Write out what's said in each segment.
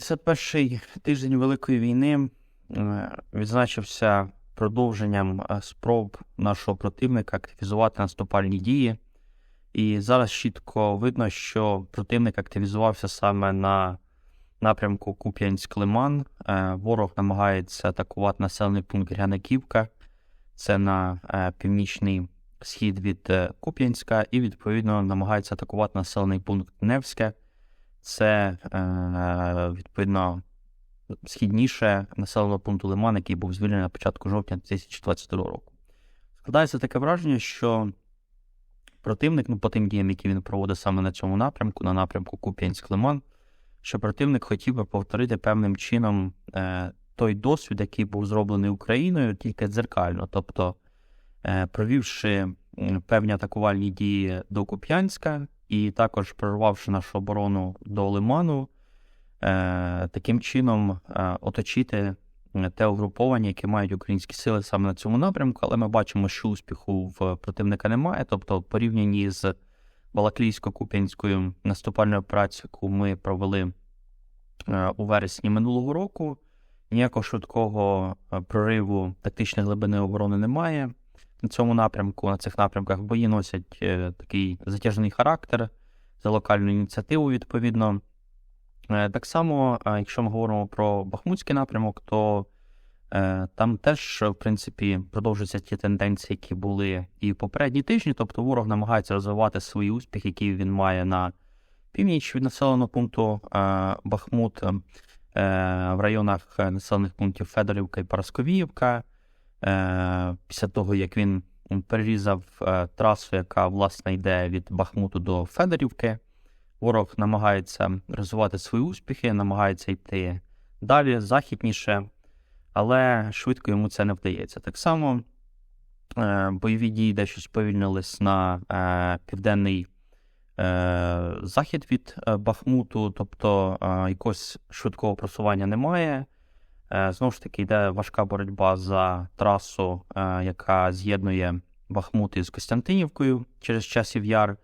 51-й тиждень Великої війни е, відзначився продовженням е, спроб нашого противника активізувати наступальні дії. І зараз чітко видно, що противник активізувався саме на напрямку Куп'янськ-Лиман. Е, Ворог намагається атакувати населений пункт Гряниківка, це на північний схід від Куп'янська, і відповідно намагається атакувати населений пункт Невське. Це е, відповідно східніше населеного пункту Лиман, який був звільнений на початку жовтня 2022 року. Складається таке враження, що противник, ну по тим діям, які він проводить саме на цьому напрямку, на напрямку Куп'янськ-Лиман, що противник хотів би повторити певним чином е, той досвід, який був зроблений Україною, тільки дзеркально. Тобто, е, провівши певні атакувальні дії до Куп'янська і також прорвавши нашу оборону до Лиману, е, таким чином е, оточити е, те угруповання, яке мають українські сили саме на цьому напрямку, але ми бачимо, що успіху в противника немає. Тобто, в порівнянні з Балаклійсько-Куп'янською наступальною операцією, яку ми провели у вересні минулого року, ніякого швидкого прориву тактичної глибини оборони немає. На цьому напрямку, на цих напрямках бої носять е, такий затяжний характер за локальну ініціативу, відповідно. Е, Так само, е, якщо ми говоримо про Бахмутський напрямок, то там теж, в принципі, продовжуються ті тенденції, які були і в попередні тижні. Тобто ворог намагається розвивати свої успіхи, які він має на північ від населеного пункту Бахмут, в районах населених пунктів Федорівка і Парасковіївка. Е, Після того, як він перерізав е, трасу, яка власне йде від Бахмуту до Федорівки. Ворог намагається розвивати свої успіхи, намагається йти далі, західніше, але швидко йому це не вдається. Так само е, бойові дії дещо сповільнились на південний захід від Бахмуту, тобто якогось швидкого просування немає. Е, знову ж таки, йде важка боротьба за трасу, е, яка з'єднує Бахмут із Костянтинівкою через часів яр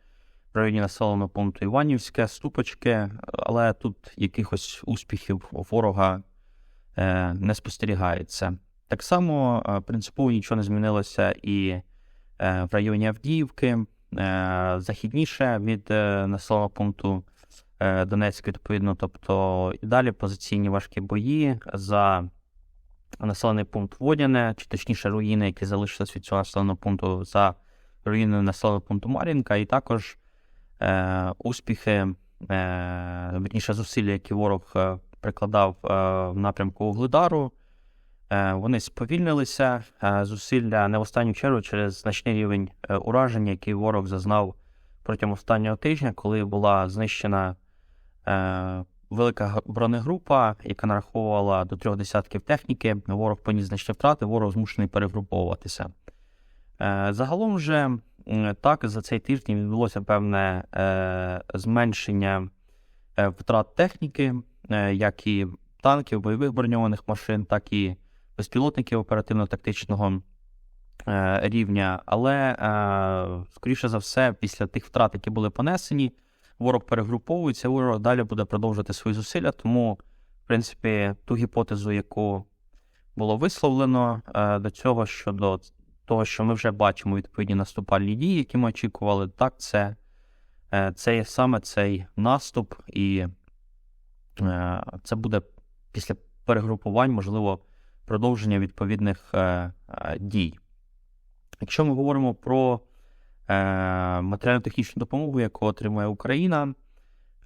в районі населеного пункту Іванівське, Ступочки, але тут якихось успіхів ворога е, не спостерігається. Так само принципово нічого не змінилося і в районі Авдіївки, західніше від населеного пункту Донецьк, відповідно. Тобто і далі позиційні важкі бої за населений пункт Водяне, чи точніше руїни, які залишились від цього населеного пункту за руїною населеного пункту Мар'їнка, і також е, успіхи, е, верніше зусилля, які ворог е, прикладав е, в напрямку Угледару, е, вони сповільнилися. Е, зусилля не в останню чергу через значний рівень е, ураження, який ворог зазнав протягом останнього тижня, коли була знищена е, велика бронегрупа, яка нараховувала до трьох десятків техніки. Ворог поніс значні втрати, ворог змушений перегруповуватися. Е, Загалом же так за цей тиждень відбулося певне е, зменшення е, втрат техніки, е, як і танків, бойових броньованих машин, так і безпілотників оперативно-тактичного е, рівня. Але, е, скоріше за все, після тих втрат, які були понесені, ворог перегруповується, ворог далі буде продовжувати свої зусилля. Тому, в принципі, ту гіпотезу, яку було висловлено е, до цього щодо того, що ми вже бачимо відповідні наступальні дії, які ми очікували, так, це, е, це є саме цей наступ, і е, це буде після перегрупувань, можливо, продовження відповідних дій. Якщо ми говоримо про матеріально-технічну допомогу, яку отримує Україна,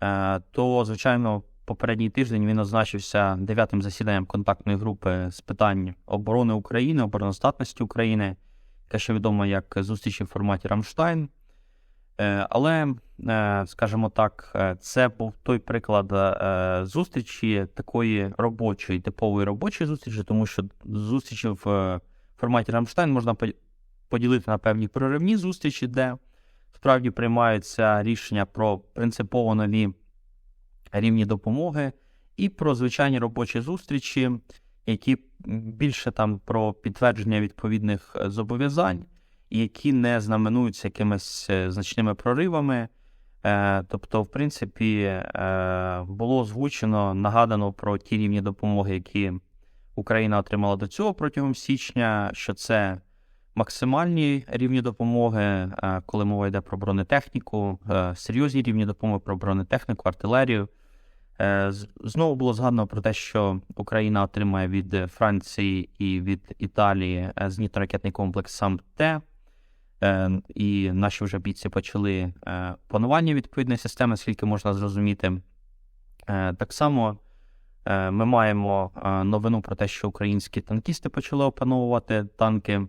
е, то, звичайно, попередній тиждень він означився дев'ятим засіданням контактної групи з питань оборони України, обороноздатності України, яке ще відомо як зустрічі в форматі Рамштайн. Е, Але, е, скажімо так, е, це був той приклад е, зустрічі такої робочої, типової робочої зустрічі, тому що зустрічі в е, форматі Рамштайн можна поділити на певні проривні зустрічі, де справді приймаються рішення про принципово нові рівні допомоги, і про звичайні робочі зустрічі, які більше там про підтвердження відповідних е, зобов'язань, які не знаменуються якимись е, значними проривами. Е, Тобто, в принципі, було озвучено, нагадано про ті рівні допомоги, які Україна отримала до цього протягом січня, що це максимальні рівні допомоги, е, коли мова йде про бронетехніку, е, серйозні рівні допомоги про бронетехніку, артилерію. Е, Знову було згадано про те, що Україна отримає від Франції і від Італії зенітно-ракетний комплекс сам Т. І наші вже бійці почали панування відповідної системи, скільки можна зрозуміти. Так само ми маємо новину про те, що українські танкісти почали опановувати танки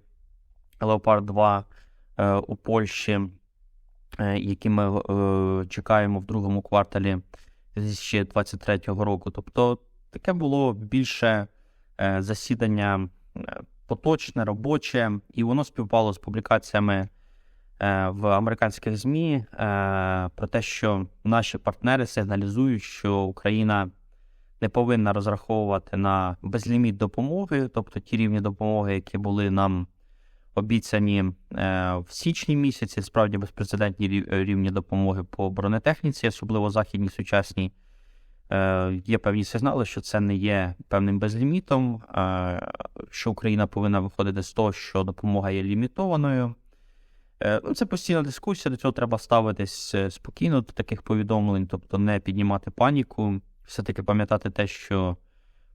Леопард 2 е, у Польщі, е, які ми е, чекаємо в другому кварталі 2023 року. Тобто таке було більше засідання поточне, робоче, і воно співпало з публікаціями в американських ЗМІ про те, що наші партнери сигналізують, що Україна не повинна розраховувати на безліміт допомоги, тобто ті рівні допомоги, які були нам обіцяні е, в січні місяці, справді безпрецедентні рів- рівні допомоги по бронетехніці, особливо західній сучасній. Е, Є певні сигнали, що це не є певним безлімітом, е, що Україна повинна виходити з того, що допомога є лімітованою. Е, Ну, це постійна дискусія, до цього треба ставитись е, спокійно до таких повідомлень, тобто не піднімати паніку, все-таки пам'ятати те, що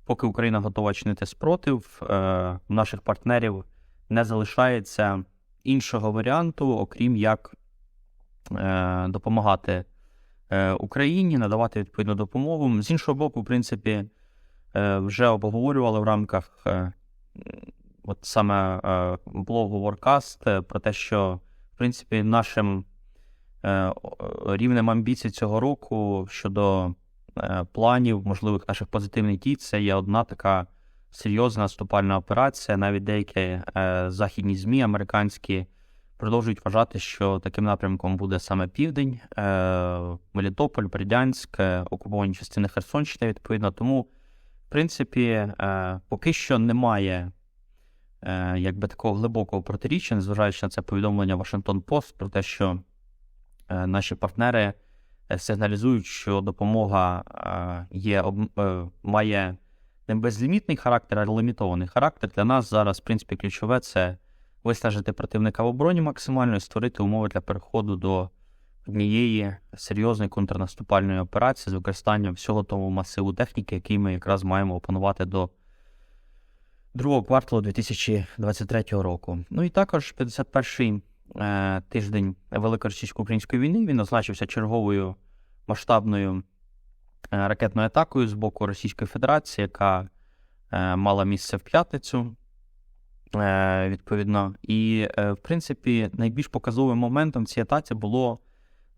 поки Україна готова чинити спротив, е, наших партнерів не залишається іншого варіанту, окрім як е, допомагати е, Україні, надавати відповідну допомогу. З іншого боку, в принципі, е, вже обговорювали в рамках е, от саме е, блогу Warcast е, про те, що в принципі нашим е, рівнем амбіцій цього року щодо е, планів, можливих наших позитивних дій, це є одна така серйозна наступальна операція. Навіть деякі е, західні ЗМІ американські продовжують вважати, що таким напрямком буде саме південь, е, Мелітополь, Бердянськ, е, окуповані частини Херсонщини, відповідно. Тому, в принципі, е, поки що немає е, якби такого глибокого протиріччя, незважаючи на це повідомлення Вашингтон Пост про те, що е, наші партнери сигналізують, що допомога є, має не безлімітний характер, а лімітований характер. Для нас зараз, в принципі, ключове це виснажити противника в обороні максимально і створити умови для переходу до однієї серйозної контрнаступальної операції з використанням всього того масиву техніки, який ми якраз маємо опанувати до другого кварталу 2023 року. Ну і також 51-й е, тиждень Великоросійсько-української війни він означився черговою масштабною ракетною атакою з боку Російської Федерації, яка е, мала місце в п'ятницю. Е, відповідно, і е, в принципі найбільш показовим моментом цій атаці було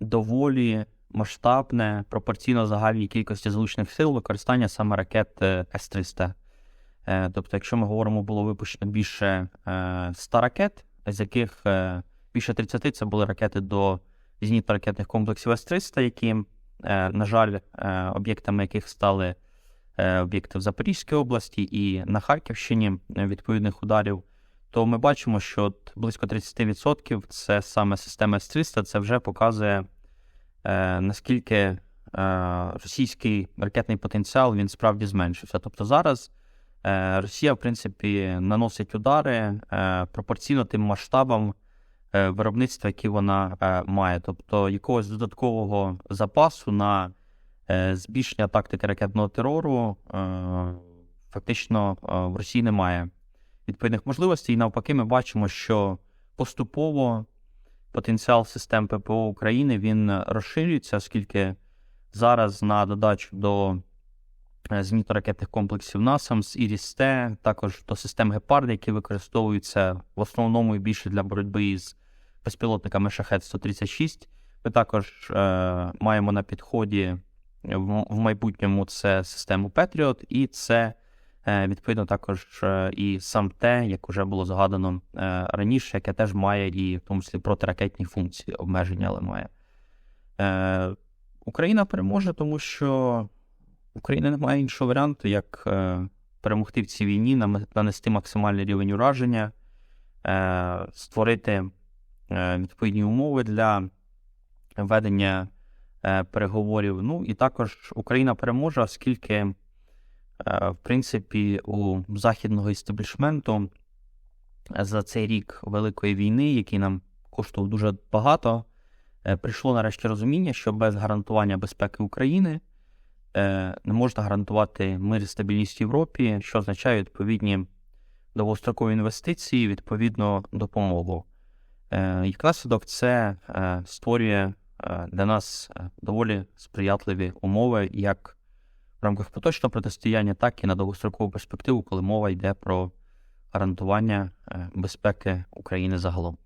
доволі масштабне пропорційно загальній кількості залучених сил використання саме ракет е, С-300. Е, Тобто, якщо ми говоримо, було випущено більше е, 100 ракет, з яких е, більше 30 це були ракети до зенітно-ракетних комплексів С-300, які, е, на жаль, е, об'єктами яких стали е, об'єкти в Запорізькій області і на Харківщині е, відповідних ударів, то ми бачимо, що близько 30% це саме система С-300, це вже показує, е, наскільки е, російський ракетний потенціал він справді зменшився. Тобто зараз е, Росія, в принципі, наносить удари е, пропорційно тим масштабам е, виробництва, які вона е, має. Тобто якогось додаткового запасу на е, збільшення тактики ракетного терору е, фактично е, в Росії немає відповідних можливостей. І навпаки, ми бачимо, що поступово потенціал систем ППО України він розширюється, оскільки зараз на додачу до е, зенітно-ракетних комплексів НАСАМС, ІРІС-Т, також до систем Гепард, які використовуються в основному і більше для боротьби із безпілотниками Шахет 136. Ми також е, маємо на підході в, в майбутньому це систему Patriot, і це е, відповідно також е, і сам те, як вже було згадано е, раніше, яке теж має і в тому числі протиракетні функції обмеження, але має. Е, Україна переможе, тому що Україна не має іншого варіанту, як е, перемогти в цій війні, нанести максимальний рівень ураження, е, створити е, відповідні умови для ведення е, переговорів. Ну і також Україна переможе, оскільки, е, в принципі, у західного істеблішменту за цей рік Великої війни, який нам коштував дуже багато, е, прийшло нарешті розуміння, що без гарантування безпеки України не можна гарантувати мир і стабільність в Європі, що означає відповідні довгострокові інвестиції, відповідно допомогу. Е, Як наслідок, це е, створює е, для нас е, доволі сприятливі умови як в рамках поточного протистояння, так і на довгострокову перспективу, коли мова йде про гарантування е, безпеки України загалом.